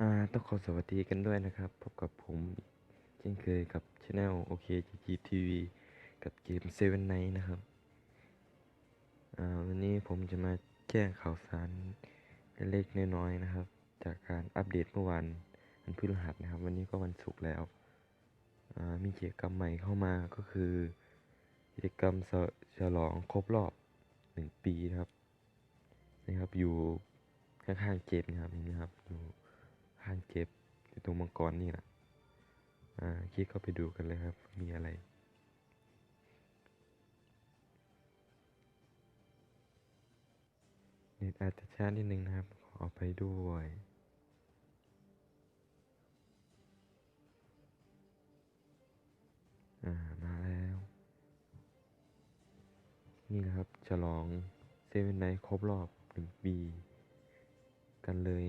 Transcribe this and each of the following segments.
อ่าต้องขอสวัสดีกันด้วยนะครับ พบกับผมเช่นเคยกับช anel โอเคจีทีวีกับเกมเซเว่นไนนะครับ อ่าวันนี้ผมจะมาแจ้งข่าวสารเล็กน้อยๆนะครับ จากการอัปเดตเมื่อวานวันพฤหัสนะครับ วันนี้ก็วันศุกร์แล้ว อ่ามีกิจกรรมใหม่เข้ามาก็คือกิจกรรมฉลองครบรอบหนึ่งปีนะครับนะครับอยู่ข้างๆเกมนะครับนี่นะครับอยู่ ข้างเก็บอยู่ตรงมังกรนี่แหละอ่าคลิกเข้าไปดูกันเลยครับ มีอะไร เน็ตอาจจะช้านิดนึงนะครับ ขออไปด้วยอ่ามาแล้ว นี่นะครับฉลองเซเว่นไนท์ครบรอบหนึ่งปี กันเลย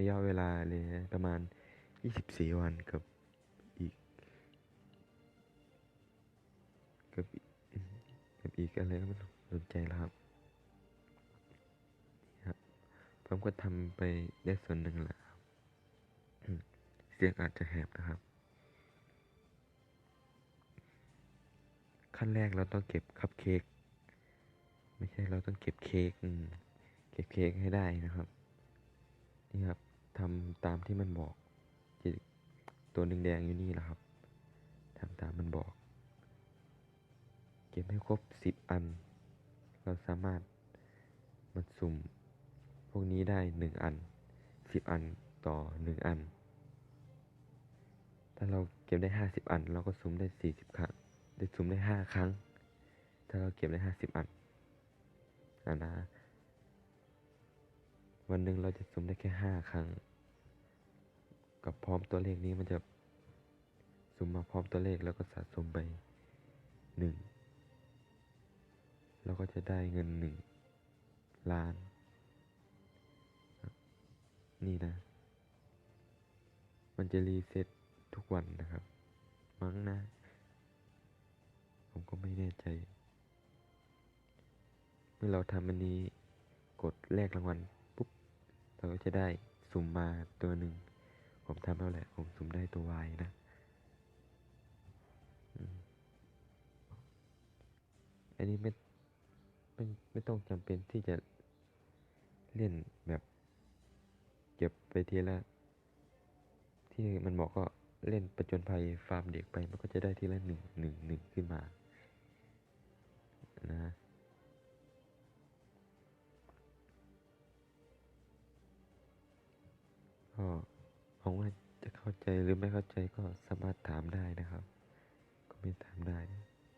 ระยะเวลาเลยนะประมาณ 24 วันกับอีกกับอีกกับอีกอะไรก็ไม่รู้สนใจแล้วครับนะครับผมก็ทำไปได้ส่วนหนึ่งแล้วครับเสียงอาจจะแหบนะครับ ขั้นแรกเราต้องเก็บคัพเค้กไม่ใช่เราต้องเก็บเค้กเก็บเค้กให้ได้นะครับ นี่ครับ ทำตามที่มันบอกจะตัวแดงๆอยู่นี่แหละครับทำตามมันบอก เก็บให้ครบสิบอัน เราสามารถมาสุ่ม พวกนี้ได้หนึ่งอันสิบอันต่อหนึ่งอัน ถ้าเราเก็บได้ห้าสิบอัน เราก็สุ่มได้สี่สิบครั้ง ได้สุ่มได้ห้าครั้ง ถ้าเราเก็บได้ห้าสิบอันอันนะ วันหนึ่งเราจะสุ่มได้แค่ห้าครั้ง กับพร้อมตัวเลขนี้มันจะสุ่มมาพร้อมตัวเลขแล้วก็สะสมไปหนึ่งเราก็จะได้เงินหนึ่งล้าน นี่นะ มันจะรีเซ็ตทุกวันนะครับ มั้งนะ ผมก็ไม่แน่ใจ เมื่อเราทำอันนี้กดแลกรางวัลปุ๊บ เราก็จะได้สุ่มมาตัวหนึ่ง ผมทำแล้วแหละ ผมสุ่มได้ตัววายนะอันนี้ไม่ไม่ไม่ต้องจำเป็นที่จะเล่นแบบเก็บไปทีละ ที่มันบอกก็เล่นประจนภัยฟาร์มเด็กไป มันก็จะได้ทีละหนึ่งหนึ่งหนึ่งขึ้นมานะก็ หวังว่าจะเข้าใจหรือไม่เข้าใจก็สามารถถามได้นะครับ ก็ไม่ถามได้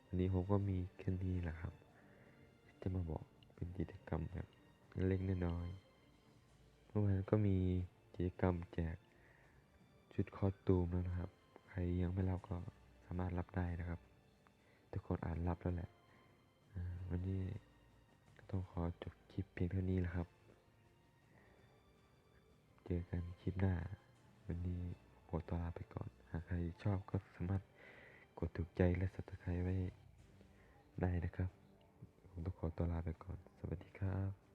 วันนี้ผมก็มีแค่นี้แหละครับ จะมาบอกเป็นกิจกรรมแบบเล็กน้อยเมื่อวานก็มีกิจกรรมแจกชุดคอสตูมแล้วนะครับ ใครยังไม่รับก็สามารถรับได้นะครับ ทุกคนอ่านรับแล้วแหละวันนี้ต้องขอจบคลิปเพียงเท่านี้แหละครับ เจอกันคลิปหน้า วันนี้ขอตัวลาไปก่อน หากใครชอบก็สามารถกดถูกใจและสับสไครไว้ได้นะครับ ผมต้องขอตัวลาไปก่อน สวัสดีครับ